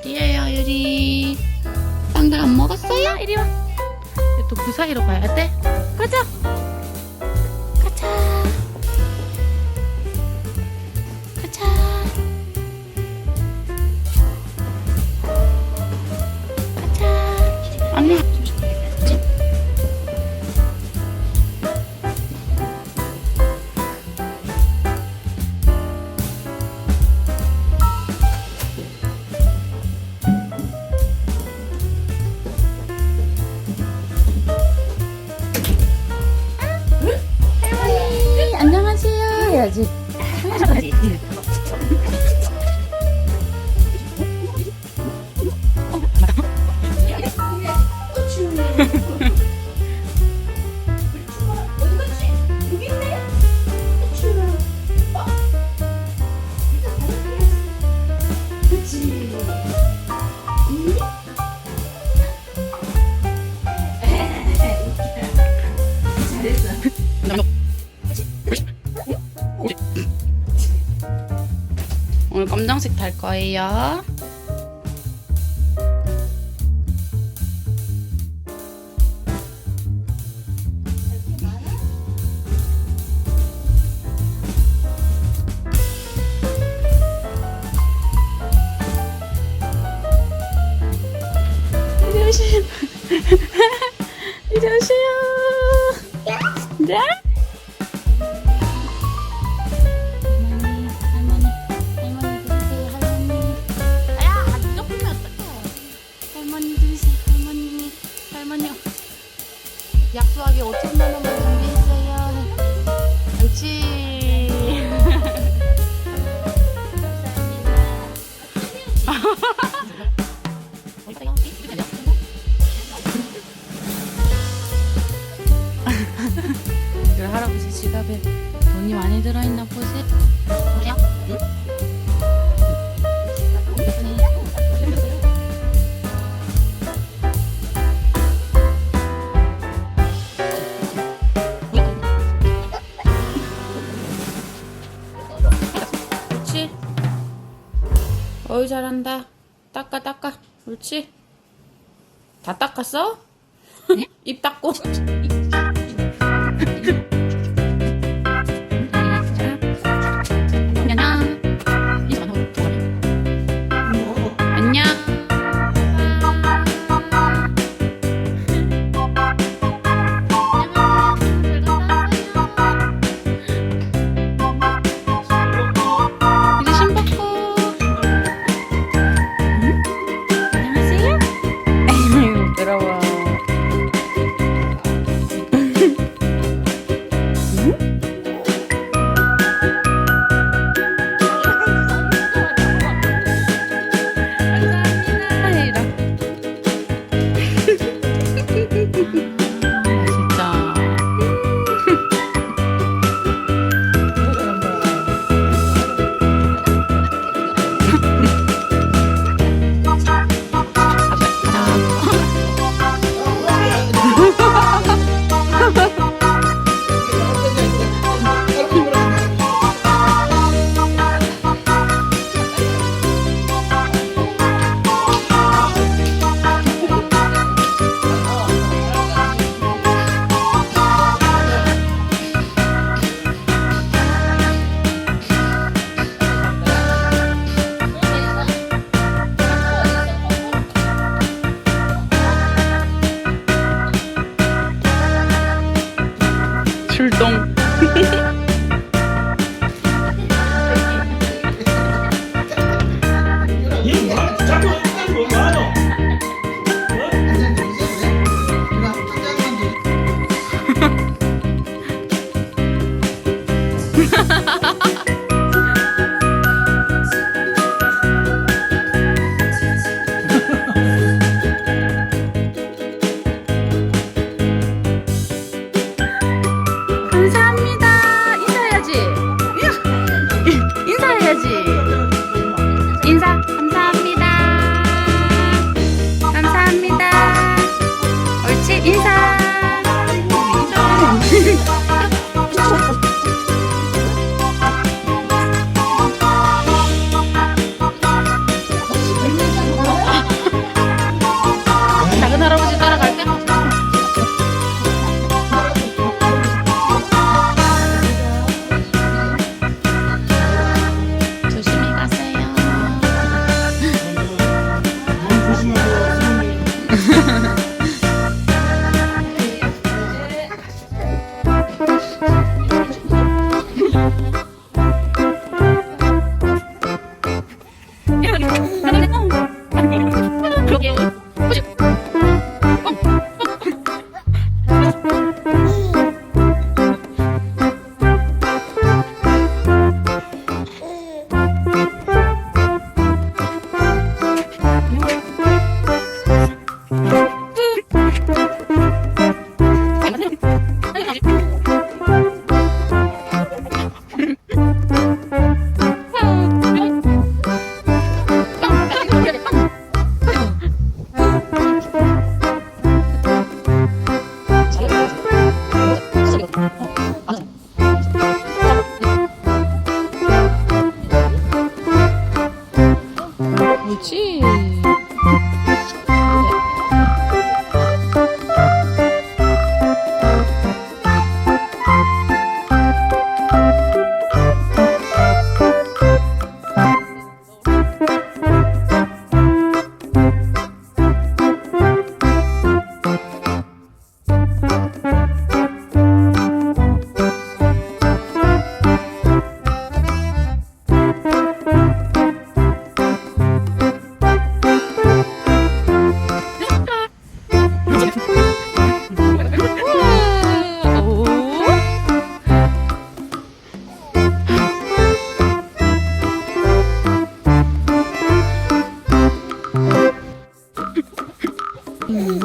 어디에요, 유리? 빵들 안 먹었어요? 이리 와. 또 그 사이로 가야 돼? 가자! 해야지 검정색 탈 거예요 지 지갑에 돈이 많이 들어있나 보세요. 그래요? 그렇지. 어이 잘한다. 닦아 닦아. 그렇지. 다 닦았어? 입 닦고. dong.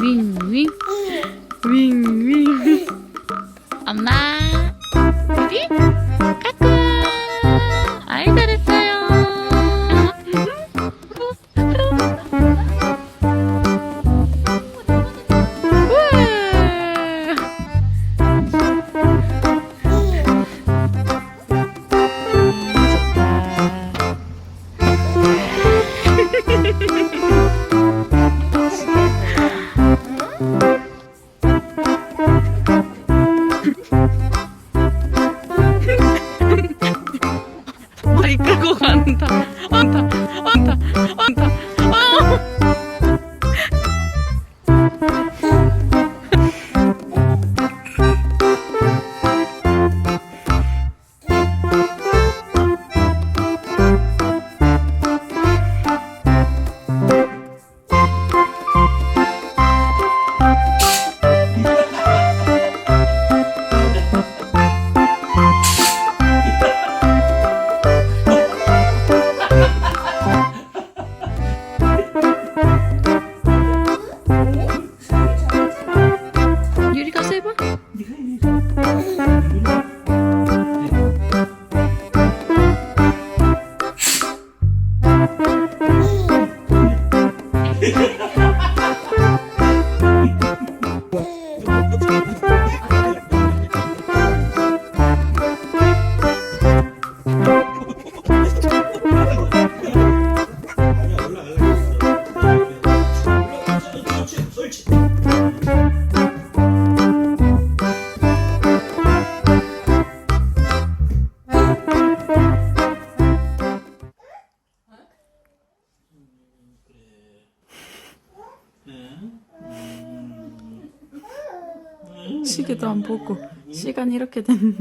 윙윙? 윙윙. 엄마. 안 시계도 안 보고 시간 이렇게 됐네